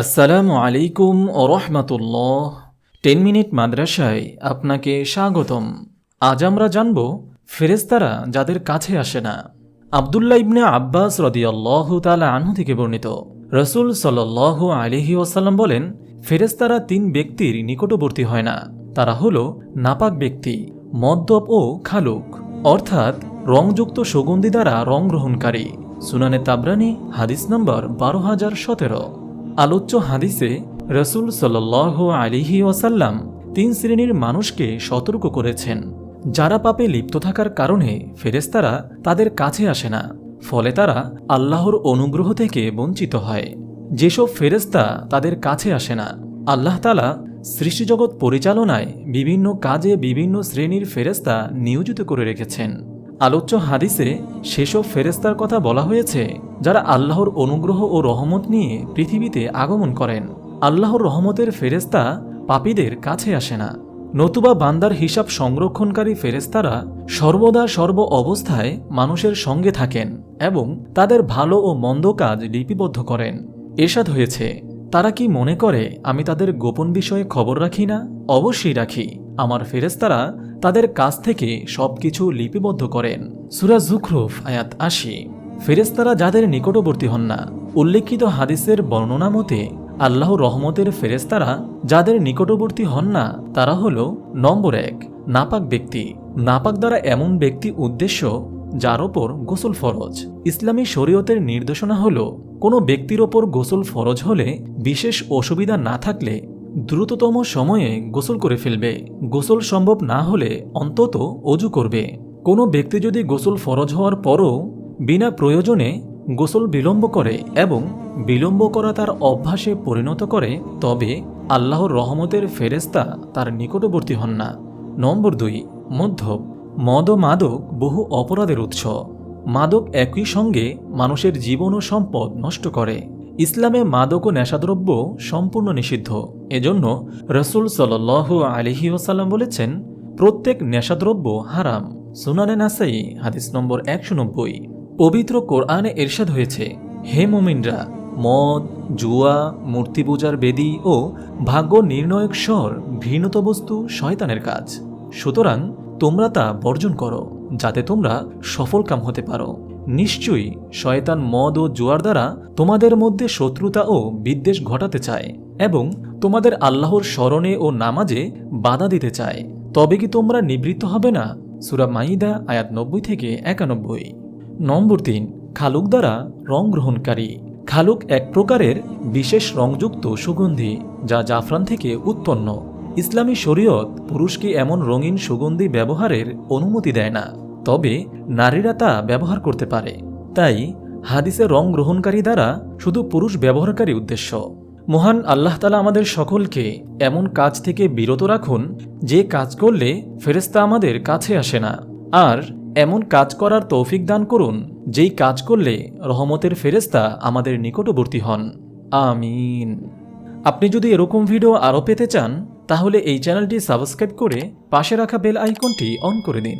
আসসালামু আলাইকুম ও রহমতুল্লাহ। Ten minute মাদ্রাসায় আপনাকে স্বাগতম। আজ আমরা জানব ফেরেস্তারা যাদের কাছে আসে না। আবদুল্লাহ ইবনে আব্বাস রদিয়াল্লাহ তালা আনহু থেকে বর্ণিত। রসুল সাল্লাহ আলিহি ওসাল্লাম বলেন ফেরেস্তারা তিন ব্যক্তির নিকটবর্তী হয় না। তারা হল নাপাক ব্যক্তি, মদ্যপ ও খালুক। অর্থাৎ রংযুক্ত সুগন্ধি দ্বারা রং গ্রহণকারী। সুনানে তাবরানি, হাদিস নম্বর বারো হাজার সতেরো। আলোচ্য হাদিসে রসুল সাল আলিহি ওয়াসাল্লাম তিন শ্রেণির মানুষকে সতর্ক করেছেন। যারা পাপে লিপ্ত থাকার কারণে ফেরেস্তারা তাদের কাছে আসে না। ফলে তারা আল্লাহর অনুগ্রহ থেকে বঞ্চিত হয়। যেসব ফেরেস্তা তাদের কাছে আসে না, আল্লাহ তালা সৃষ্টিজগৎ পরিচালনায় বিভিন্ন কাজে বিভিন্ন শ্রেণির ফেরেস্তা নিয়োজিত করে রেখেছেন। আলোচ্য হাদিসে সেসব ফেরেস্তার কথা বলা হয়েছে, যারা আল্লাহর অনুগ্রহ ও রহমত নিয়ে পৃথিবীতে আগমন করেন। আল্লাহর রহমতের ফেরেস্তা পাপীদের কাছে আসে না। নতুবা বান্দার হিসাব সংরক্ষণকারী ফেরেস্তারা সর্বদা সর্ব অবস্থায় মানুষের সঙ্গে থাকেন এবং তাদের ভালো ও মন্দ কাজ লিপিবদ্ধ করেন। এসাদ হয়েছে, তারা কি মনে করে, আমি তাদের গোপন বিষয়ে খবর রাখি না? অবশ্যই রাখি। আমার ফেরেস্তারা তাদের কাছ থেকে সবকিছু লিপিবদ্ধ করেন। সুরা জুখরুফ, আয়াত আশি। ফেরেস্তারা যাদের নিকটবর্তী হন না, উল্লেখিত হাদিসের বর্ণনা মতে আল্লাহ রহমতের ফেরেস্তারা যাদের নিকটবর্তী হন না, তারা হল, নম্বর এক, নাপাক ব্যক্তি। নাপাক দ্বারা এমন ব্যক্তি উদ্দেশ্য, যার ওপর গোসল ফরজ। ইসলামী শরীয়তের নির্দেশনা হল, কোনো ব্যক্তির ওপর গোসল ফরজ হলে বিশেষ অসুবিধা না থাকলে দ্রুততম সময়ে গোসল করে ফেলবে। গোসল সম্ভব না হলে অন্তত অজু করবে। কোনো ব্যক্তি যদি গোসল ফরজ হওয়ার পরও বিনা প্রয়োজনে গোসল বিলম্ব করে এবং বিলম্ব করা তার অভ্যাসে পরিণত করে, তবে আল্লাহর রহমতের ফেরেস্তা তার নিকটবর্তী হন না। নম্বর দুই মধ্যম মদ ও মাদক বহু অপরাধের উৎস। মাদক একই সঙ্গে মানুষের জীবন ও সম্পদ নষ্ট করে। ইসলামে মাদক ও নেশাদ্রব্য সম্পূর্ণ নিষিদ্ধ। এজন্য রসুল সাল আলিহি ওসাল্লাম বলেছেন, প্রত্যেক নেশাদ্রব্য হারাম। সুনানে নাসাই, হাদিস নম্বর একশো নব্বই। পবিত্র কোরআনে এরশাদ হয়েছে, হে মোমিনরা, মদ, জুয়া, মূর্তি পূজার বেদি ও ভাগ্য নির্ণয়ক স্বর, ঘৃণত বস্তু শয়তানের কাজ। সুতরাং তোমরা তা বর্জন করো, যাতে তোমরা সফলকাম হতে পারো। নিশ্চয়ই শয়তান মদ ও জোয়ার দ্বারা তোমাদের মধ্যে শত্রুতা ও বিদ্বেষ ঘটাতে চায় এবং তোমাদের আল্লাহর স্মরণে ও নামাজে বাধা দিতে চায়। তবে কি তোমরা নিবৃত্ত হবে না? সুরা মাইদা আয়াত নব্বই থেকে একানব্বই। নম্বর তিন, খালুক দ্বারা রং গ্রহণকারী। খালুক এক প্রকারের বিশেষ রংযুক্ত সুগন্ধি, যা জাফরান থেকে উৎপন্ন। ইসলামী শরীয়ত পুরুষকে এমন রঙিন সুগন্ধি ব্যবহারের অনুমতি দেয় না। তবে নারীরা তা ব্যবহার করতে পারে। তাই হাদিসে রং গ্রহণকারী দ্বারা শুধু পুরুষ ব্যবহারকারী উদ্দেশ্য। মহান আল্লাহ তালা আমাদের সকলকে এমন কাজ থেকে বিরত রাখুন, যে কাজ করলে ফেরেস্তা আমাদের কাছে আসে না। আর এমন কাজ করার তৌফিক দান করুন, যেই কাজ করলে রহমতের ফেরেস্তা আমাদের নিকটবর্তী হন। আমিন। আপনি যদি এরকম ভিডিও আরও পেতে চান, তাহলে এই চ্যানেলটি সাবস্ক্রাইব করে পাশে রাখা বেল আইকনটি অন করে দিন।